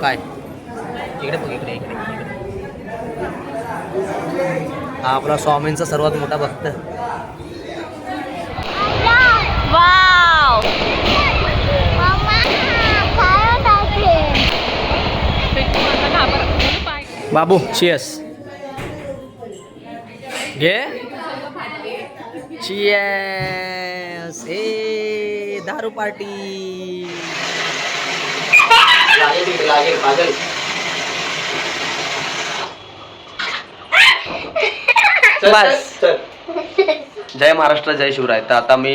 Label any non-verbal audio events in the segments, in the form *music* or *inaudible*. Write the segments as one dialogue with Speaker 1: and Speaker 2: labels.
Speaker 1: काय? इकडे बघ इकडे इकडे. हा आपला स्वामींचा सर्वात मोठा भक्त. बाबू चियस घे. चियस ए दारू पार्टी.
Speaker 2: बस जय महाराष्ट्र जय शिवराय. तर आता मी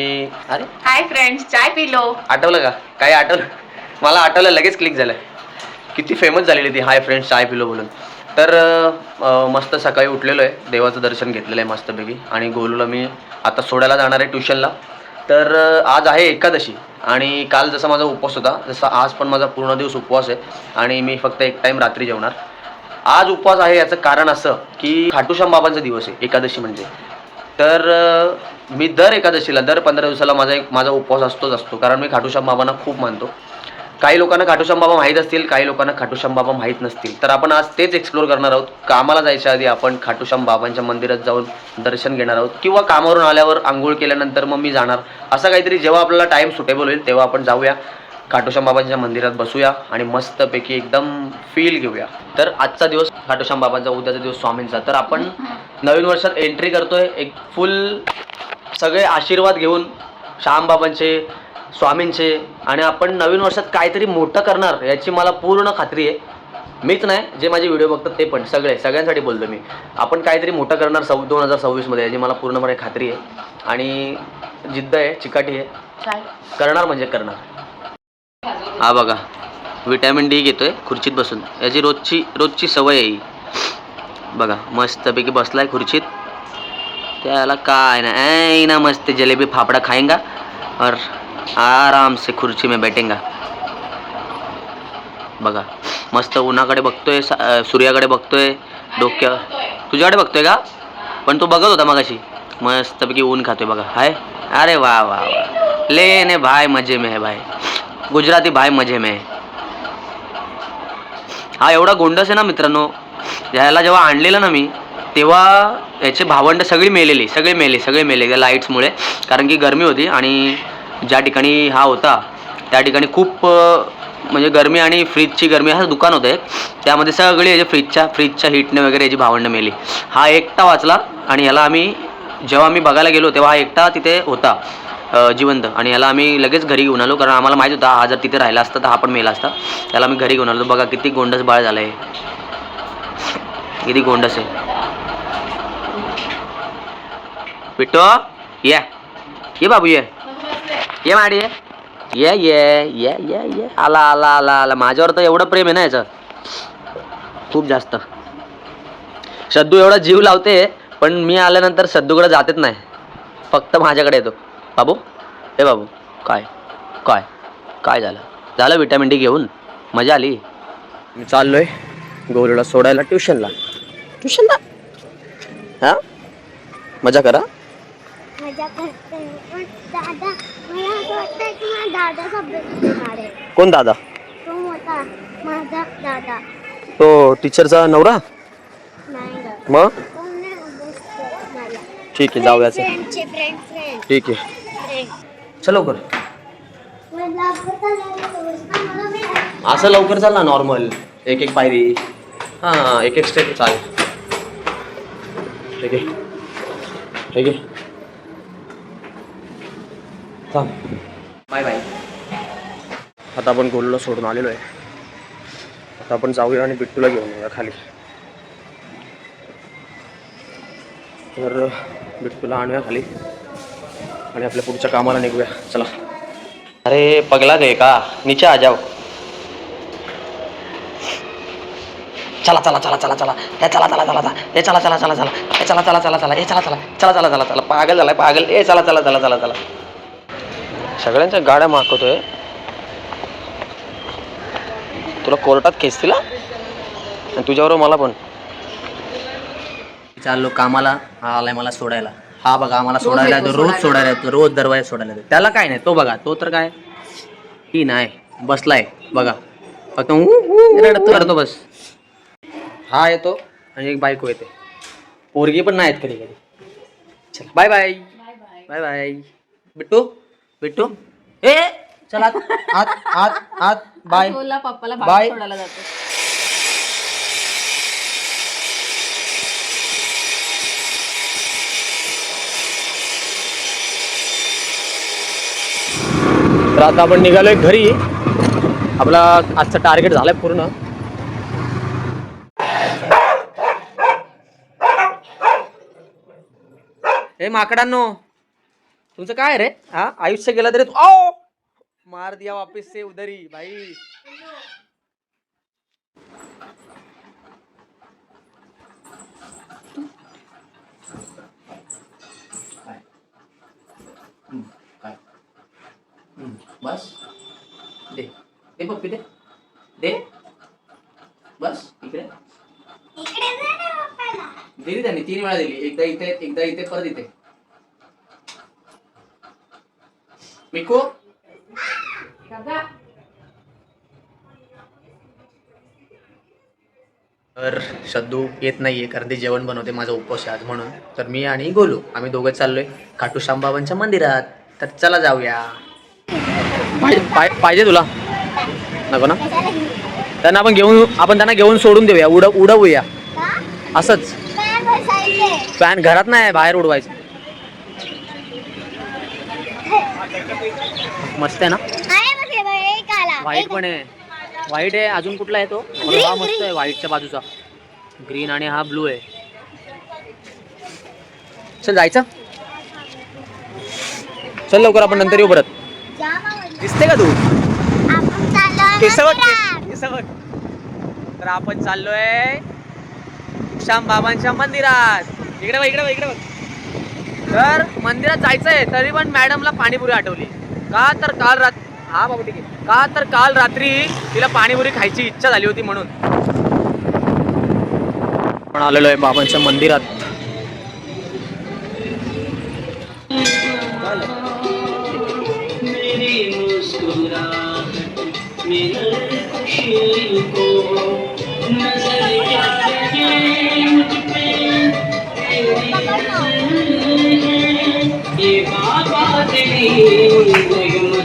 Speaker 2: अरे?
Speaker 3: हाय फ्रेंड्स चाय पिलो.
Speaker 2: आठवलं का? काही आठवलं? मला आठवलं लगेच क्लिक झालं. किती फेमस झालेली ती. हाय फ्रेंड्स चाय पिलो बोलून तर अं, मस्त सकाळी उठलेलो आहे देवाचं दर्शन घेतलेलं आहे मस्तपैकी. आणि गोलूला मी आता सोडायला जाणार आहे ट्युशनला तर आज आहे एकादशी आणि काल जसा माझा उपवास होता जसा आज पण माझा पूर्ण दिवस उपवास आहे आणि मी फक्त एक टाईम रात्री जेवणार. आज उपवास आहे याचं कारण असं की खाटूश्याम बाबांचा दिवस आहे एकादशी म्हणजे. तर मी दर एकादशीला दर पंधरा दिवसाला माझा एक माझा उपवास असतोच असतो कारण मी खाटूश्याम बाबांना खूप मानतो. काही लोकांना खाटूश्याम बाबा माहीत असतील काही लोकांना खाटूश्याम बाबा माहीत नसतील. तर आपण आज तेच एक्सप्लोर करणार आहोत. कामाला जायच्या आधी आपण खाटूश्याम बाबांच्या मंदिरात जाऊन दर्शन घेणार आहोत. किंवा कामावरून आल्यावर आंघोळ केल्यानंतर मग मी जाणार. असं काहीतरी जेव्हा आपल्याला टाईम सुटेबल होईल तेव्हा आपण जाऊया. खाटूश्याम बाबांच्या मंदिरात बसूया आणि मस्तपैकी एकदम फील घेऊया. तर आजचा दिवस खाटूश्याम बाबांचा उद्याचा दिवस स्वामींचा. तर आपण नवीन वर्षात एंट्री करतोय. एक फुल सगळे आशीर्वाद घेऊन श्यामबाबांचे स्वामींचे आणि आपण नवीन वर्षात काहीतरी मोठं करणार याची मला पूर्ण खात्री आहे. मीच नाही जे माझे व्हिडिओ बघतात ते पण. सगळे सगळ्यांसाठी बोलतो मी. आपण काहीतरी मोठं करणार सव दोन हजार सव्वीसमध्ये याची मला पूर्णपणे खात्री आहे. आणि जिद्द आहे चिकाटी आहे. करणार म्हणजे करणार. हा बघा विटॅमिन डी घेतोय खुर्चीत बसून. याची रोजची रोजची सवय आहे बघा मस्तपैकी बसलाय खुर्चीत. त्याला काय ना ऐ ना मस्त जलेबी फाफड़ा खाएंगा और आराम से खुर्ची में बैठेंगा। बघा मस्त उन्हाकडे बघतोय सूर्याकडे बघतोय डोक्या तुझ्याकडे बघतोय का? पण तो बघत होता मगाशी. मस्तपैकी ऊन खातोय बघा. हाय? अरे वा वा वा. लेने भाई मजे में है भाई. गुजराती भाई मजे में है. हा एवढा गोंडस आहे ना मित्रांनो ह्याला जेव्हा आणलेलं ना मी तेव्हा याचे भावंड सगळी मेलेली सगळे मेले सगळे मेले त्या लाईट्समुळे कारण की गरमी होती आणि ज्या ठिकाणी हा होता त्या ठिकाणी खूप म्हणजे गरमी आणि फ्रीजची गरमी असं दुकान होतं एक. त्यामध्ये सगळी याच्या फ्रीजच्या फ्रीजच्या हिटने वगैरे याची भावंडं मेली. हा एकटा वाचला आणि याला आम्ही जेव्हा आम्ही बघायला गेलो तेव्हा हा एकटा तिथे होता जिवंत. आणि याला आम्ही लगेच घरी घेऊन आलो कारण आम्हाला माहीत होता हा जर तिथे राहिला असता तर हा पण मेला असता. त्याला आम्ही घरी घेऊन आलो बघा किती गोंडस बाळ झालं आहे किती गोंडस आहे. पिट्टो ये. ये बाबू ये. ये माडी. ये ये ये ये ये. आला आला आला आला. माझ्यावर तर एवढं प्रेम आहे ना याचं. खूप जास्त. सद्दू एवढा जीव लावते पण मी आल्यानंतर सद्दूकडे जातेच नाही. फक्त माझ्याकडे येतो. बाबू हे बाबू काय? काय? काय झालं? झालं विटॅमिन डी घेऊन? मजा आली? मी चाललोय गौरीला सोडायला ट्युशनला ट्युशनला हां? मजा करा.
Speaker 4: मजा करते पण दादा मला असं वाटतं की माझा दादा सब्जेक्ट घेणार आहे.
Speaker 2: कोण दादा?
Speaker 4: तो मोठा माझा दादा.
Speaker 2: तो टीचरचा नवरा?
Speaker 4: नाही गं.
Speaker 2: मग?
Speaker 4: तो नाही अभ्यास करत मला.
Speaker 2: ठीक आहे जाऊयाचं
Speaker 4: फ्रेंडचे फ्रेंड फ्रेंड
Speaker 2: ठीक आहे.
Speaker 4: फ्रेंड
Speaker 2: चल लवकर.
Speaker 4: मला मला मी
Speaker 2: असं लवकर चाल ना नॉर्मल एक एक पायरी. हां एक एक स्टेप चाल. ठीक आहे. ठीक आहे. थांब बाय बाय आता आपण गोलूला सोडून आलेलो आहे आता आपण जाऊया आणि बिट्टूला घेऊन येऊया खाली तर बिट्टूला आणूया खाली आणि आपल्या पुढच्या कामाला निघूया चला अरे पगला गए का नीचे आ जाओ चला चला चला चला चला हे चला चला चला चला हे चला चला चला चला हे चला चला चला चला हे चला चला चला चला चला चला पागल झालाय पागल ए चला चला चला चला चला सगळ्यांच्या गाड्या मागवतोय तुला कोर्टात खेचतील हा? आणि तुझ्याबरोबर मला पण.
Speaker 1: चाललो कामाला हा आलाय मला सोडायला. हा बघा आम्हाला सोडायला येतो रोज सोडायला. येतो रोज दरवाजा सोडायला येतो. त्याला काय नाही तो बघा तो तर काय? ही नाही बसलाय बघा.
Speaker 2: फक्त करतो बस. हा येतो आणि एक बायको येते. पोरगी पण नाही आहेत कधी कधी चला bye bye bye bye Bittu? Bittu ए! चला आत आत आत बाय.
Speaker 1: पप्पाला
Speaker 2: बाय.
Speaker 1: सोडायला जातो.
Speaker 2: तर आता आपण निघालोय घरी. आपला आजचं टार्गेट झालंय पूर्ण. हे माकडांनो तुमचं काय रे? हा? आयुष्य गेलं तरी तू- आओ मार दिया वापिस से उधरी भाई. बस. दे. दे पप्पी दे. दे. बस इकडे.
Speaker 4: इकडे जा ना पप्पाला.
Speaker 2: दिली त्यांनी तीन वेळा दिली. एकदा इथे एकदा इथे परत इथे. मिकू तर शद्दू येत नाहीये कारण ते जेवण बनवते माझा उपवास आहे आज म्हणून. तर मी आणि गोलू आम्ही दोघं चाललोय खाटू बाबांच्या मंदिरात. तर चला जाऊया. पाहिजे तुला. नको ना? त्यांना आपण घेऊन आपण त्यांना घेऊन सोडून देऊया. उड उडवूया? असंच? फॅन घरात नाही बाहेर उडवायचं. मस्त आहे ना. व्हाईट पण आहे. व्हाईट आहे अजून कुठला आहे तो? हा मस्त. आहे व्हाईटच्या बाजूचा. ग्रीन आणि हा ब्लू आहे. चल जायचं? चल लवकर आपण नंतर येऊ परत. दिसते का तू? तर आपण चाललोय श्याम बाबांच्या मंदिरात. इकडे बघ इकडे बघ इकडे बघ. तर मंदिरात जायचंय तरी पण मॅडमला पाणीपुरी आठवली. का तर काल रात हा बाबा ठीक आहे. का तर काल रात्री तिला पाणीपुरी खायची इच्छा झाली होती म्हणून. पण आलेलो आहे बाबांच्या मंदिरात.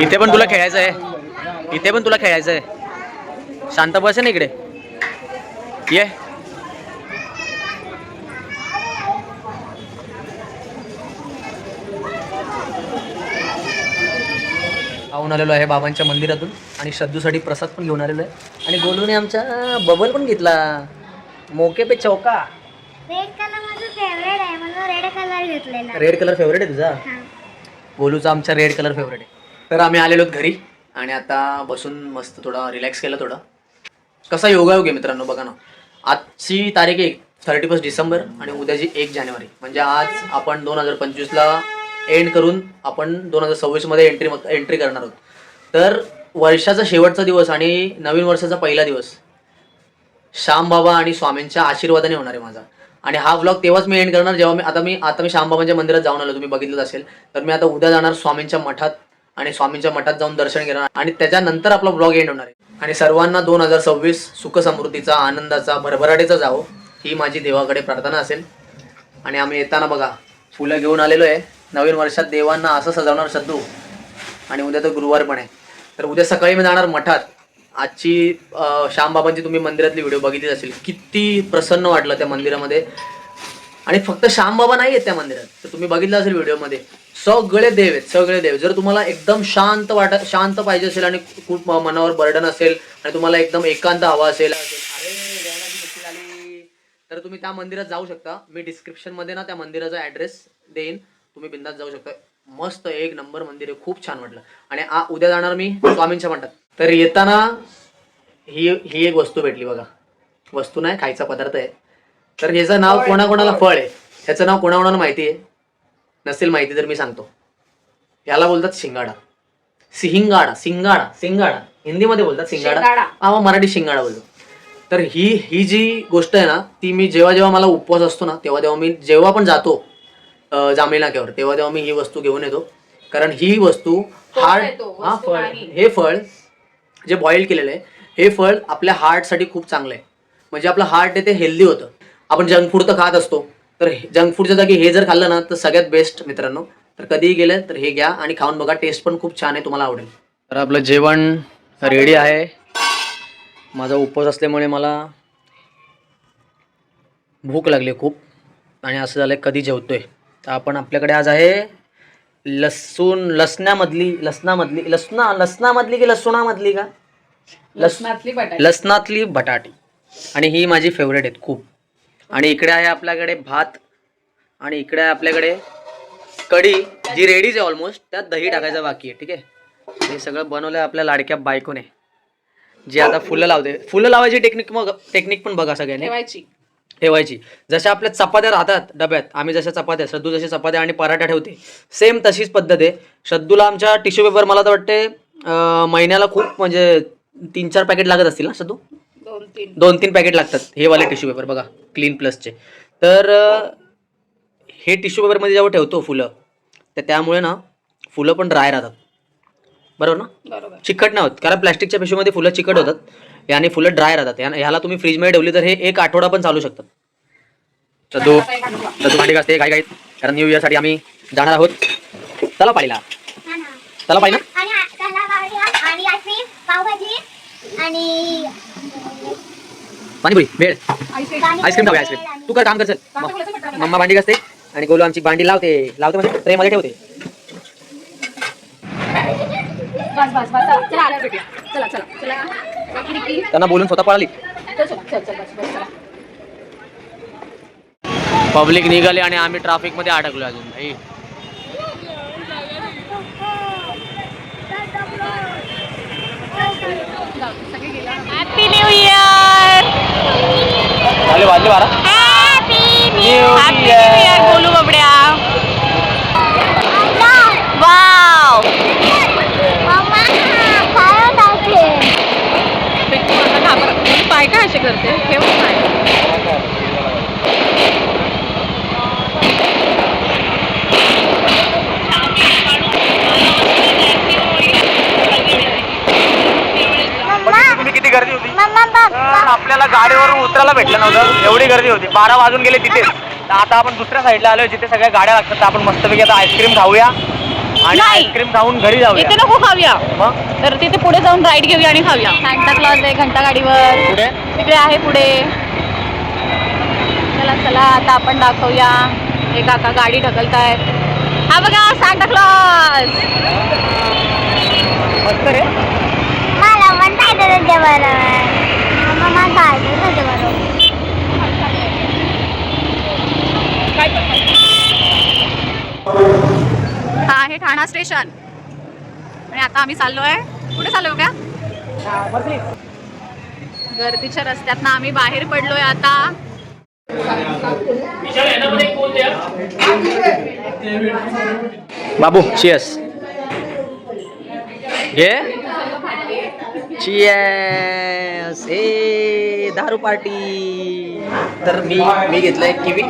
Speaker 2: इथे पण तुला खेळायचं आहे. इथे पण तुला खेळायचं आहे. शांत बस ना इकडे. ये. आऊन आलेलो आहे बाबांच्या मंदिरातून आणि श्रद्धूसाठी प्रसाद पण घेऊन आलेलो आहे. आणि गोलूने आमच्या बबल पण घेतला. मोके पे चौका.
Speaker 4: रेड कलर माझं फेवरेट आहे. म्हणून रेड कलर घेतलेला.
Speaker 2: रेड कलर फेवरेट आहे तुझा?
Speaker 4: हा.
Speaker 2: गोलूचा आमचा रेड कलर फेवरेट आहे. तर आम्ही आलेलो घरी आणि आता बसून मस्त थोडा रिलॅक्स केलं थोडं. कसा योगायोग आहे मित्रांनो बघा ना. आजची तारीख एक थर्टी फर्स्ट डिसेंबर आणि उद्याची एक जानेवारी. म्हणजे आज आपण दोन हजार पंचवीसला एंड करून आपण दोन हजार सव्वीसमध्ये एंट्री एंट्री करणार आहोत. तर वर्षाचा शेवटचा दिवस आणि नवीन वर्षाचा पहिला दिवस श्यामबाबा आणि स्वामींच्या आशीर्वादाने होणार आहे माझा. आणि हा व्लॉग तेव्हाच मी एंड करणार जेव्हा मी आता मी आता मी श्यामबाबांच्या मंदिरात जाऊन आलो. तुम्ही बघितलं असेल. तर मी आता उद्या जाणार स्वामींच्या मठात. आणि स्वामींच्या मठात जाऊन दर्शन घेणार. आणि त्याच्यानंतर आपला ब्लॉग एंड होणार आहे. आणि सर्वांना दोन हजार सव्वीस सुखसमृद्धीचा आनंदाचा भरभराटीचा जावो ही माझी देवाकडे प्रार्थना असेल. आणि आम्ही येताना बघा फुलं घेऊन आलेलो आहे. नवीन वर्षात देवांना असं सजवणार सद्दू आणि उद्या तर गुरुवार पण आहे. तर उद्या सकाळी मी जाणार मठात. आजची श्यामबाबांची तुम्ही मंदिरातली व्हिडिओ बघितली असेल. किती प्रसन्न वाटलं त्या मंदिरामध्ये. आणि फक्त श्यामबाबा नाही आहेत त्या मंदिरात. तर तुम्ही बघितलं असेल व्हिडिओमध्ये सगळे देव आहेत सगळे देव जर तुम्हाला एकदम शांत वाट शांत पाहिजे असेल आणि खूप मनावर बर्डन असेल आणि तुम्हाला एकदम एकांत हवा असेल तर तुम्ही त्या मंदिरात जाऊ शकता. मी डिस्क्रिप्शनमध्ये ना त्या मंदिराचा ऍड्रेस देईन. तुम्ही बिंदात जाऊ शकता. मस्त एक नंबर मंदिर आहे खूप छान वाटलं. आणि आ उद्या जाणार मी स्वामींच्या मठात. तर येताना ही ही एक वस्तू भेटली बघा. वस्तू नाही खायचा पदार्थ आहे. तर ह्याचं नाव कोणाकोणाला फळ आहे? ह्याचं नाव कोणाकोणाला माहिती आहे? नसेल माहिती तर मी सांगतो. याला बोलतात शिंगाडा. सिहिंगाडा सिंगाडा सिंगाडा. हिंदीमध्ये बोलतात सिंगाडा.
Speaker 1: शिंगाडा.
Speaker 2: हा मराठी शिंगाडा बोलतो. तर ही ही जी गोष्ट आहे ना ती मी जेव्हा जेव्हा मला उपवास असतो ना तेव्हा तेव्हा मी जेव्हा पण जातो जांभळी नाक्यावर तेव्हा तेव्हा मी ही वस्तू घेऊन येतो. कारण ही वस्तू हार्ट हा फळ. हे फळ जे बॉईल केलेलं आहे हे फळ आपल्या हार्टसाठी खूप चांगलं आहे. म्हणजे आपलं हार्ट आहे ते हेल्दी होतं. आपण जंक फूड तर खात असतो. तर जंक फूडच्या जागी हे जर खाल्लं ना तर सगळ्यात बेस्ट मित्रांनो. तर कधीही गेलं तर हे घ्या आणि खाऊन बघा टेस्ट पण खूप छान आहे तुम्हाला आवडेल. तर आपलं जेवण रेडी आहे. माझा उपवास असल्यामुळे मला भूक लागली खूप. आणि असं झालं कधी जेवतोय. तर आपण आपल्याकडे आज आहे लसूण लसण्यामधली लसणामधली लसणा लसणामधली की लसुणामधली का?
Speaker 1: लसणातली बटाटे.
Speaker 2: लसणातली बटाटी. आणि ही माझी फेवरेट आहेत खूप. आणि इकडे आहे आपल्याकडे भात आणि इकडे आहे आपल्याकडे कढी जी रेडीच आहे ऑलमोस्ट त्यात दही टाकायचं बाकी आहे ठीक आहे? हे सगळं बनवलं आहे आपल्या लाडक्या बायकोने. जी आता फुलं लावते. फुलं लावायची टेक्निक मग टेक्निक पण बघा सगळ्यांनी.
Speaker 1: ठेवायची.
Speaker 2: ठेवायची. जशा आपल्या चपात्या राहतात डब्यात आम्ही जशा चपात्या श्रद्धू जशी चपात्या आणि पराठा ठेवते सेम तशीच पद्धत आहे. श्रद्धूला आमच्या टिश्यू पेपर मला तर वाटते महिन्याला खूप म्हणजे तीन चार पॅकेट लागत असतील ना श्रद्धू
Speaker 1: दोन तीन
Speaker 2: दोन तीन पॅकेट लागतात. हे वाले टिश्यू पेपर बघा क्लीन प्लसचे तर हे टिश्यू पेपरमध्ये जेव्हा ठेवतो फुलं तर त्यामुळे ना फुलं पण ड्राय राहतात. बरोबर ना?
Speaker 1: बरोबर.
Speaker 2: चिकट नाही होत. कारण प्लॅस्टिकच्या पिशवीमध्ये फुलं चिकट होतात. याने फुलं ड्राय राहतात. याने- ह्याला तुम्ही फ्रीजमध्ये ठेवली तर हे एक आठवडा पण चालू शकतात. भांडी घासते काय काय कारण न्यू इयरसाठी आम्ही जाणार आहोत. चला पाहिला
Speaker 4: हा.
Speaker 2: चला
Speaker 4: आणि त्याला आणि आईस्क्रीम पावभाजी आणि
Speaker 2: पाणीपुरी वेळ
Speaker 1: आईस्क्रीम.
Speaker 2: आईस्क्रीम खाऊया आईस्क्रीम. तू कर काम कर चल. मम्मा भांडी घासते आणि गोलू आमची भांडी लावते. लावते म्हणजे ट्रेमध्ये ठेवते.
Speaker 1: बस बस बस. चला चला आल्या भेटूया. चला चला चला. बाकी निक्की.
Speaker 2: त्यांना बोलून स्वतः पळाली.
Speaker 1: चल चला चल चल बस बस चला.
Speaker 2: पब्लिक निघाले आणि आम्ही ट्रॅफिकमध्ये अडकलो अजून भाई.
Speaker 1: हॅपी न्यू इयर
Speaker 2: झाले वाजले बारा.
Speaker 1: बोलू बाबड्या. वाव पाय काय असे करते? ठेव पाय
Speaker 5: तुम्ही किती गर्दी होती. तर आपल्याला गाडीवरून उतरायला भेटलं नव्हतं. एवढी गर्दी होती. बारा वाजून गेले तिथेच तर आता आपण दुसऱ्या साईडला आलोय जिथे सगळ्या गाड्या लागतात. तर आपण मस्तपैकी आता आईस्क्रीम खाऊया. आणि
Speaker 1: नाही.
Speaker 5: आईस्क्रीम खाऊन घरी जाऊया.
Speaker 1: इथे नको खाऊया.
Speaker 5: मग?
Speaker 1: तर तिथे पुढे जाऊन राईड घेऊया आणि खाऊया. सॅन्टा क्लॉज आहे घंटा गाडीवर.
Speaker 5: पुढे?
Speaker 1: तिकडे आहे पुढे. चला चला आता आपण दाखवूया. हे काका गाडी ढकलतायत. हा बघा सांता क्लॉज
Speaker 5: मस्त रे.
Speaker 4: पण पाहिजे
Speaker 1: हा आहे ठाणा स्टेशन. आणि आता आम्ही चाललोय. कुठे चाललो का गर्दीच्या रस्त्यातनं आम्ही बाहेर पडलोय आता.
Speaker 2: बाबू चियस घे. चियस ए दारू पार्टी. तर मी मी घेतलंय किवी.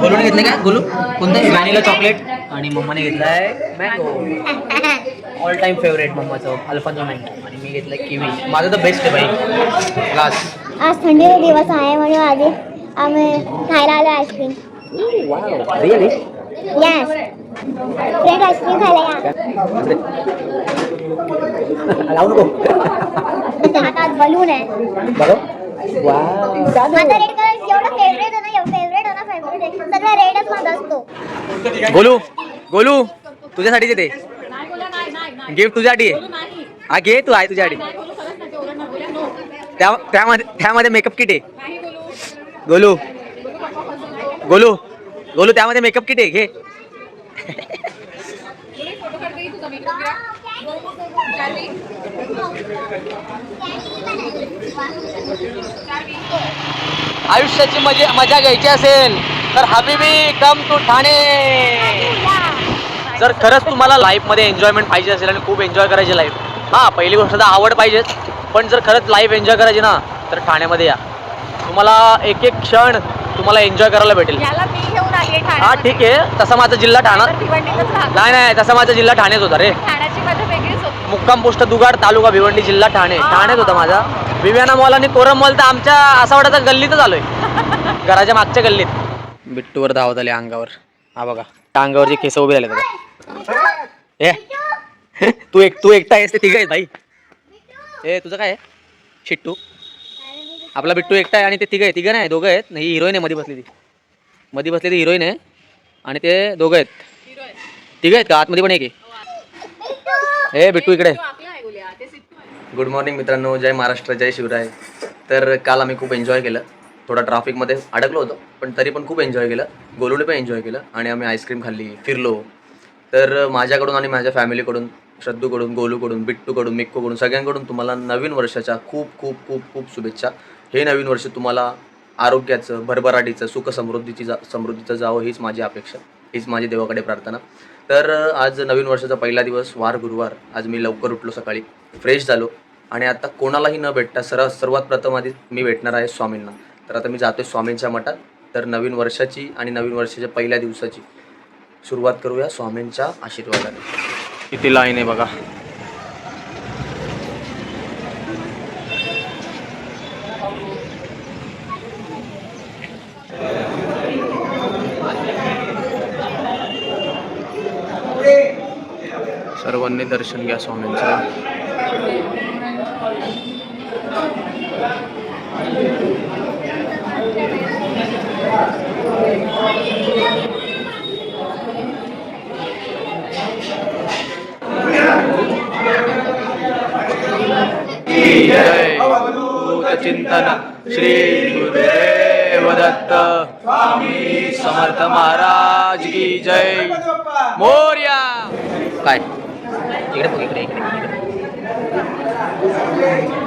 Speaker 2: गोलूने घेतलंय काय गोलू? कोणतं? व्हॅनिला चॉकलेट आणि मम्माने घेतलाय मँगो ऑल टाइम फेवरेट मम्माचं अल्फांजो मँगो आणि मी घेतलंय किवी. माझं तर बेस्ट आहे भाई ग्लास
Speaker 4: आज थंडीचा दिवस आहे म्हणून आधी आम्ही खायला आलो ice cream
Speaker 2: really
Speaker 4: yes friend ice cream खायला या
Speaker 2: लावू नको
Speaker 4: हातात बलून आहे
Speaker 2: बघ वा
Speaker 4: माझा रेड कलर एवढा फेवरेट आहे ना फेवरेट आहे ना फेवरेट आहे सगळा रेडच माझा असतो
Speaker 2: गोलू गोलू तुझ्यासाठी ते. गिफ्ट तुझ्यासाठी आहे. हा घे तू आहे तुझ्यासाठी. त्या त्यामध्ये त्यामध्ये मेकअप किट आहे. गोलू गोलू गोलू त्यामध्ये मेकअप किट आहे घे. आयुष्याची मजा मजा घ्यायची असेल तर हबीबी कम टू ठाणे. जर खरंच तुम्हाला लाईफमध्ये एन्जॉयमेंट पाहिजे असेल आणि खूप एन्जॉय करायची लाईफ हां पहिली गोष्ट तर आवड पाहिजेच पण जर खरंच लाईफ एन्जॉय करायची ना तर ठाण्यामध्ये या. तुम्हाला एक एक क्षण तुम्हाला एन्जॉय करायला भेटेल.
Speaker 1: याला मी घेऊन आली
Speaker 2: हा ठीक आहे. तसा माझा जिल्हा ठाणा नाही नाही तसा माझा जिल्हा ठाणेच होता रे.
Speaker 1: ठाण्याची मजा वेगळीच होती.
Speaker 2: मुक्काम पोस्ट दुगाड तालुका भिवंडी जिल्हा ठाणे. ठाणेच होता माझा. विव्याना मॉल आणि कोरम मॉल तर आमच्या असा वाटतं गल्लीतच आलोय. *laughs* घराच्या मागच्या गल्लीत. बिट्टूवर धावत आले अंगावर. हा बघा. त्या अंगावरचे केस उभे झाले बघा. ए *laughs* तू एक तू एकटा आहेस ते तिघ आहेत भाई. ए तुझं काय आहे? शिट्टू. आपला बिट्टू एकटा आहे आणि ते तिघ आहे. तिघ नाही दोघं आहेत. ही हिरोईन आहे मध्ये बसली ती मध्ये बसली ती हिरोईन आहे आणि ते दोघं आहेत. तिघ आहेत का? आतमध्ये पण एक आहे. हे बिट्टू इकडे. गुड मॉर्निंग मित्रांनो. जय महाराष्ट्र जय शिवराय. तर काल आम्ही खूप एन्जॉय केलं. थोडा ट्रॅफिकमध्ये अडकलो होतो पण तरी पण खूप एन्जॉय केलं. गोलुने पण एन्जॉय केलं आणि आम्ही आईस्क्रीम खाल्ली फिरलो. तर माझ्याकडून आणि माझ्या फॅमिलीकडून श्रद्धूकडून गोलूकडून बिट्टूकडून मिक्कूकडून सगळ्यांकडून तुम्हाला नवीन वर्षाच्या खूप खूप खूप खूप शुभेच्छा. हे नवीन वर्ष तुम्हाला आरोग्याचं भरभराटीचं सुख समृद्धीची जा समृद्धीचं जावं हीच माझी अपेक्षा. हीच माझी देवाकडे प्रार्थना. तर आज नवीन वर्षाचा पहिला दिवस वार गुरुवार. आज मी लवकर उठलो सकाळी. फ्रेश झालो. आणि आता कोणालाही न भेटता सर्व सर्वात प्रथम आधी मी भेटणार आहे स्वामींना. तर आता मी जातोय स्वामींच्या मठात. तर नवीन वर्षाची आणि नवीन वर्षाच्या पहिल्या दिवसाची सुरुवात करूया स्वामींच्या आशीर्वादाने. किती लाईन आहे बघा. सर्वांनी दर्शन घ्या स्वामींचं. चिंतन श्री गुरुदेव दत्त. स्वामी समर्थ महाराज की जय. मोर्या. काय? इकडे बघ इकडे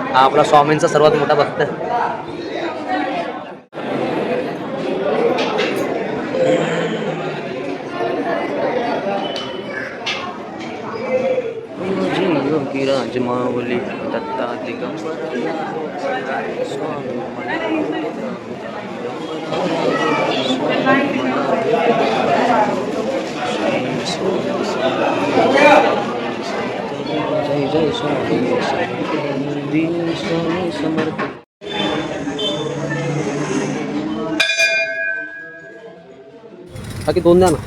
Speaker 2: हा आपला स्वामींचा सर्वात मोठा भक्त. राजमावली दत्ता दिगंबर जय जय स्वामी समर्थ बाकी दोन द्या ना.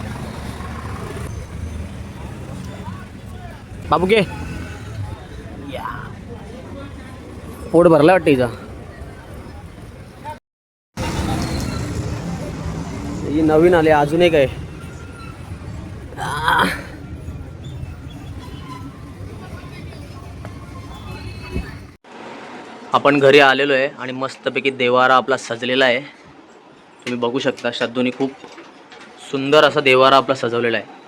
Speaker 2: बाबू घे पोट भरला वाटतं हिचा ही नवीन आले, अजून एक आह. आपण घरी आलेलो आहे आणि मस्तपैकी देवारा आपला सजलेला आहे. तुम्ही बघू शकता श्रद्धूनी खूप सुंदर असा देवारा आपला सजवलेला आहे.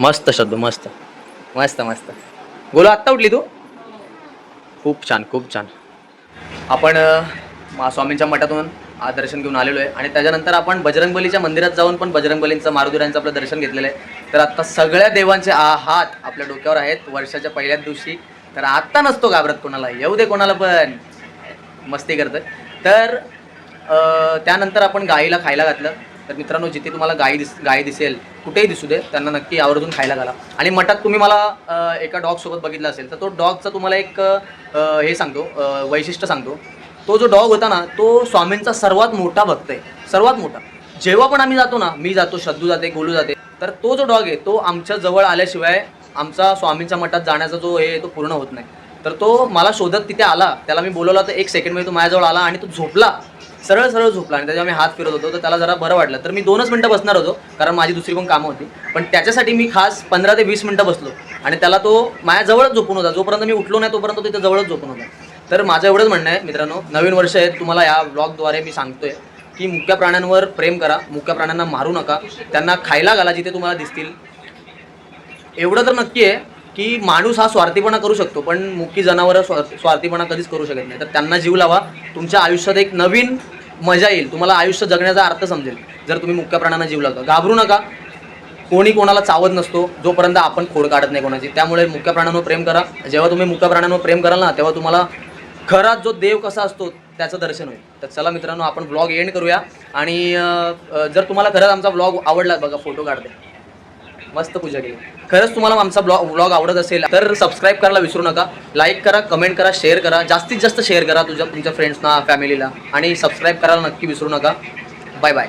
Speaker 2: मस्त शब्द मस्त. मस्त मस्त. बोला आत्ता उठली तू? खूप छान खूप छान. आपण महास्वामींच्या मठातून दर्शन घेऊन आलेलो आहे. आणि त्याच्यानंतर आपण बजरंगबलीच्या मंदिरात जाऊन पण बजरंगबलींचं मारुदुरांचं आपलं दर्शन घेतलेलं आहे. तर आत्ता सगळ्या देवांचे आ हात आपल्या डोक्यावर आहेत. वर्षाच्या पहिल्याच दिवशी. तर आत्ता नसतो घाबरत कोणाला. येऊ दे कोणाला पण. मस्ती करतं तर त्यानंतर आपण गाईला खायला घातलं. तर मित्रांनो जिथे तुम्हाला गाई दिस गाय दिसेल कुठेही दिसू दे त्यांना नक्की आवर्जून खायला घाला. आणि मठात तुम्ही मला एका डॉगसोबत बघितलं असेल तर तो डॉगचा तुम्हाला एक हे सांगतो वैशिष्ट्य सांगतो. तो जो डॉग होता ना तो स्वामींचा सर्वात मोठा भक्त आहे. सर्वात मोठा. जेव्हा पण आम्ही जातो ना मी जातो श्रद्धू जाते गोलू जाते तर तो जो डॉग आहे तो आमच्या जवळ आल्याशिवाय आमचा स्वामींच्या मठात जाण्याचा जो हे तो पूर्ण होत नाही. तर तो मला शोधत तिथे आला त्याला मी बोलवला तर एक सेकंडमध्ये तो माझ्याजवळ आला आणि तो झोपला. सरळ सरळ झोपला आणि त्याच्यावर मी हात फिरत होतो तर त्याला जरा बरं वाटलं. तर मी दोनच मिनटं बसणार होतो कारण माझी दुसरी पण कामं होती. पण त्याच्यासाठी मी खास पंधरा ते वीस मिनटं बसलो आणि त्याला तो माझ्याजवळच झोपून होता. जोपर्यंत मी उठलो नाही तोपर्यंत तो तिथे जवळच झोपून होता. तर माझं एवढंच म्हणणं आहे मित्रांनो. नवीन वर्ष आहे तुम्हाला या ब्लॉगद्वारे मी सांगतोय की मुक्या प्राण्यांवर प्रेम करा मुक्या प्राण्यांना मारू नका त्यांना खायला घाला जिथे तुम्हाला दिसतील. एवढं तर नक्की आहे की माणूस हा स्वार्थीपणा करू शकतो पण मुक्की जनावरं स्वा स्वार्थीपणा कधीच करू शकत नाही. तर त्यांना जीव लावा तुमच्या आयुष्यात एक नवीन मजा येईल. तुम्हाला आयुष्य जगण्याचा अर्थ समजेल जर तुम्ही मुक्या प्राण्यांना जीव लावता. घाबरू नका. कोणी कोणाला चावत नसतो जोपर्यंत आपण खोड काढत नाही कोणाची. त्यामुळे मुक्या प्राण्यांवर प्रेम करा. जेव्हा तुम्ही मुक्या प्राण्यांवर प्रेम कराल ना तेव्हा तुम्हाला खरा जो देव कसा असतो त्याचं दर्शन होईल. तर चला मित्रांनो आपण ब्लॉग एंड करूया. आणि जर तुम्हाला खरंच आमचा ब्लॉग आवडला बघा फोटो काढते. मस्त पूजा केली. खरंच तुम्हाला आमचा ब्लॉग ब्लॉग आवडत असेल तर सबस्क्राईब करायला विसरू नका. लाईक करा कमेंट करा शेअर करा. जास्तीत जास्त शेअर करा तुझ्या तुमच्या फ्रेंड्सना फॅमिलीला आणि सबस्क्राईब करायला नक्की विसरू नका. Bye bye